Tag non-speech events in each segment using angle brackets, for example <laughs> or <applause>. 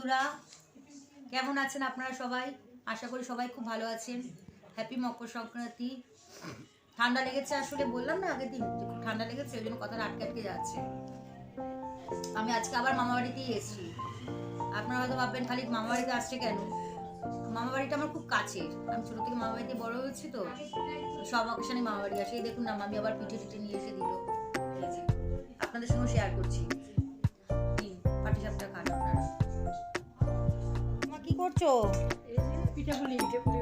বন্ধুরা, কেমন আছেন আপনারা সবাই? আশা করি সবাই খুব ভালো আছেন। হ্যাপি মকর সংক্রান্তি। ঠান্ডা লেগেছে আসলে, বললাম না আগের দিন খুব ঠান্ডা লেগেছে, ওই জন্য কথাটা আটকে আটকে যাচ্ছে। আমি আজকে আবার মামা বাড়িতেই এসেছি। আপনারা হয়তো ভাববেন, খালি মামা বাড়িতে আসছে কেন? মামা বাড়িটা আমার খুব কাছের। আমি ছোট থেকে মামা বাড়িতে বড় হয়েছি তো সব অকেশনে মামা বাড়ি আসে দেখুন না, মামি আবার পিঠে টিঠে নিয়ে এসে দিল। আপনাদের সঙ্গে শেয়ার করছি। পাটি সাপটা করছ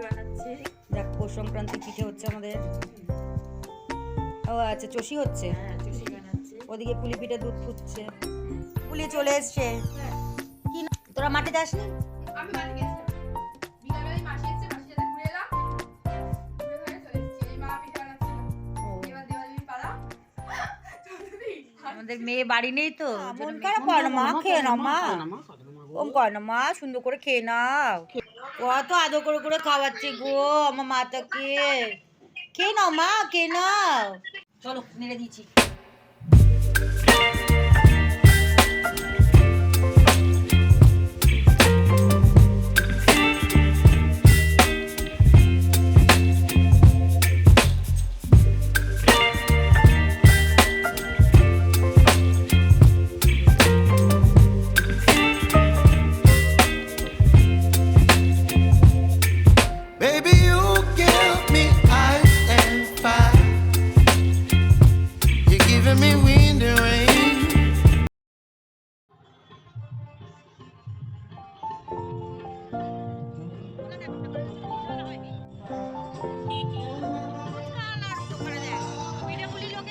বানাচ্ছে। দেখ পৌষ সংক্রান্তি পিঠে হচ্ছে আমাদের। ও আচ্ছা চষি হচ্ছে? হ্যাঁ ওদিকে পুলি পিঠে দুধ ফুটছে। পুলি চলে এসছে। কি তোরা মাঠে যাসনি? <laughs> আমাদের মেয়ে বাড়ি নেই তো। মন খারাপ মা খেয়ে নাও মা। ওম করে মা, সুন্দর করে খেয়ে নাও। কত আদর করে করে খাওয়াচ্ছি গো আমার মাতাকে। খেয়ে নাও মা, খেয়ে নাও। চলো নেড়ে দিচ্ছি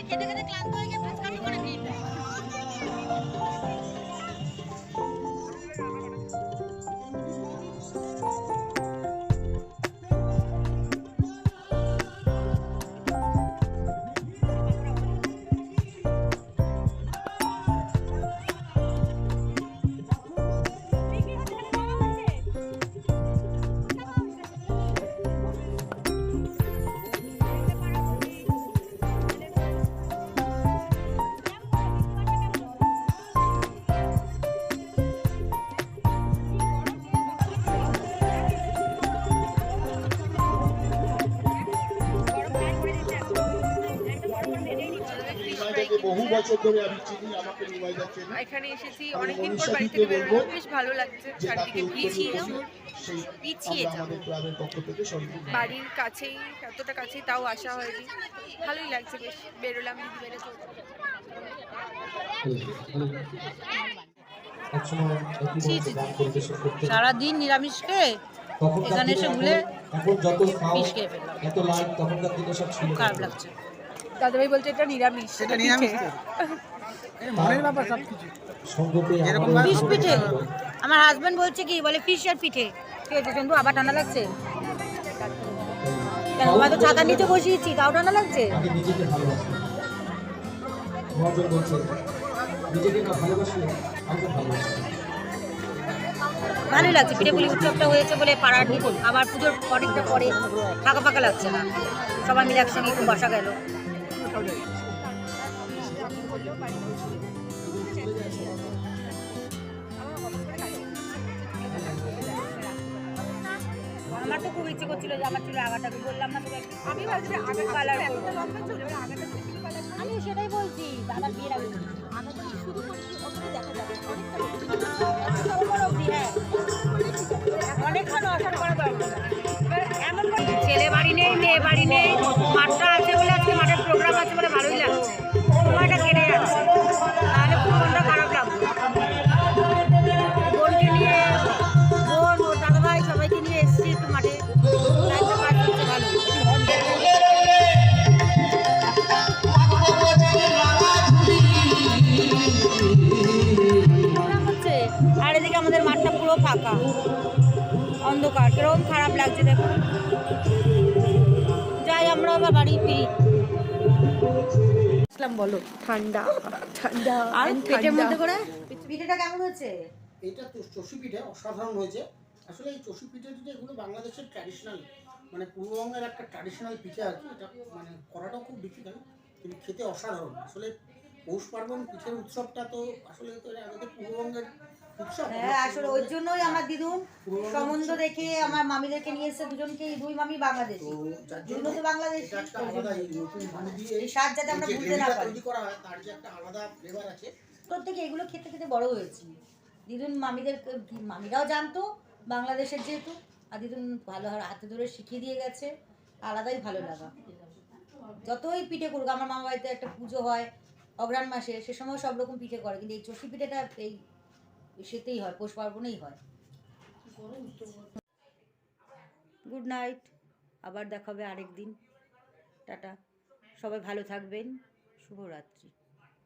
খেতে খেতে ক্লান্ত হয়ে নিমাইদাকে বহু বছর ধরে আমি চিনি আমাকে নিমাইদা চেনে এখানে এসেছি অনেকদিন পর বাড়ি থেকে বেরোলাম বেশ ভালো লাগছে চারদিকে পিছিয়ে পিছিয়ে আমাদের ক্লাবের পক্ষ থেকে বাড়ির কাছেই এতটা কাছেই তাও আসা হয়নি। ভালোই লাগছে বেশ বেরোলাম দিদি বেড়ে সারাদিন নিরামিষ খেয়ে এখানে এসে ভুলে এখন যত খেয়ে ফেললাম। এত লাইট তখনকার দিনে সব ছিল খারাপ লাগছে। দাদাভাই বলছে এটা নিরামিষ এটা নিরামিষ ফিশ ভালো পিঠে। আমার হাজবেন্ড বলছে কি বলে ফিশ আর পিঠে। ঠিক আছে চন্দু আবার ঠান্ডা লাগছে। কেন তো ছাতা নিচে বসিয়েছি তাও ঠান্ডা লাগছে? ভালোই লাগছে পিঠেগুলি উৎসবটা হয়েছে বলে পাড়ার আবার পুজোর অনেকটা পরে ফাঁকা ফাঁকা লাগছে না। সবাই মিলে একসঙ্গে একটু বসা গেল। আমার তো খুব ইচ্ছে করছিল যে আমার চুলে আগাটাকে বললাম না তোকে আমি ভাবছি আগে কালার আমি সেটাই বলছি দাদার বিয়ের আগে আগাটা শুরু দেখা যাবে? অনেকক্ষণ অসর করা দরকার। এমন ছেলে বাড়ি নেই মেয়ে বাড়ি নেই মাঠটা আছে আছে বলে ভালোই লাগছে। সময়টা কেটে যাচ্ছে। তাহলে খুব মনটা খারাপ লাগবে। বোনকে নিয়ে বোন, ওর দাদাভাই সবাইকে নিয়ে এসেছি একটু মাঠে। আর এদিকে আমাদের মাঠটা পুরো ফাঁকা। অন্ধকার। কীরকম খারাপ লাগছে দেখুন যাই আমরা আবার বাড়ি ফিরি। বলো। ঠান্ডা। ঠান্ডা। আর পেটের মধ্যে করে? পিঠেটা কেমন হচ্ছে এটা তো চষি পিঠে অসাধারণ হয়েছে। আসলে এই চষি পিঠে যদি এগুলো বাংলাদেশের ট্র্যাডিশনাল মানে পূর্ববঙ্গের একটা ট্র্যাডিশনাল পিঠে আর কি এটা মানে করাটাও খুব ডিফিকাল্ট কিন্তু খেতে অসাধারণ। আসলে পৌষ পার্বণ পিঠের উৎসবটা তো আসলে তো আমাদের পূর্ববঙ্গের হ্যাঁ আসলে ওই জন্যই আমার দিদুন সম্বন্ধ দেখে আমার মামিদেরকে নিয়ে এসে দুজনকে দুই মামি তো বাংলাদেশি যার জন্য দুজনে তো বাংলাদেশি। এটা একটা আলাদা এই নতুন গুড় দিয়ে এই স্বাদ যাতে আমরা যে না পারি। তৈরি করা তার যে একটা আলাদা ফ্লেভার আছে। প্রত্যেকে এগুলো খেতে খেতে বড় হয়েছি। দিদুন মামিদের মামিরাও জানতো বাংলাদেশের যেহেতু আর দিদুন ভালো হাতে ধরে শিখিয়ে দিয়ে গেছে আলাদাই ভালো লাগা। যতই পিঠে করুক আমার মামা বাড়িতে একটা পুজো হয় অগ্রাণ মাসে সে সময় সব রকম পিঠে করে, কিন্তু এই চষি পিঠেটা এই সেতেই হয়, পৌষ পার্বণেই হয়। গুড নাইট আবার দেখা হবে আরেক দিন টাটা। সবাই ভালো থাকবেন। শুভরাত্রি।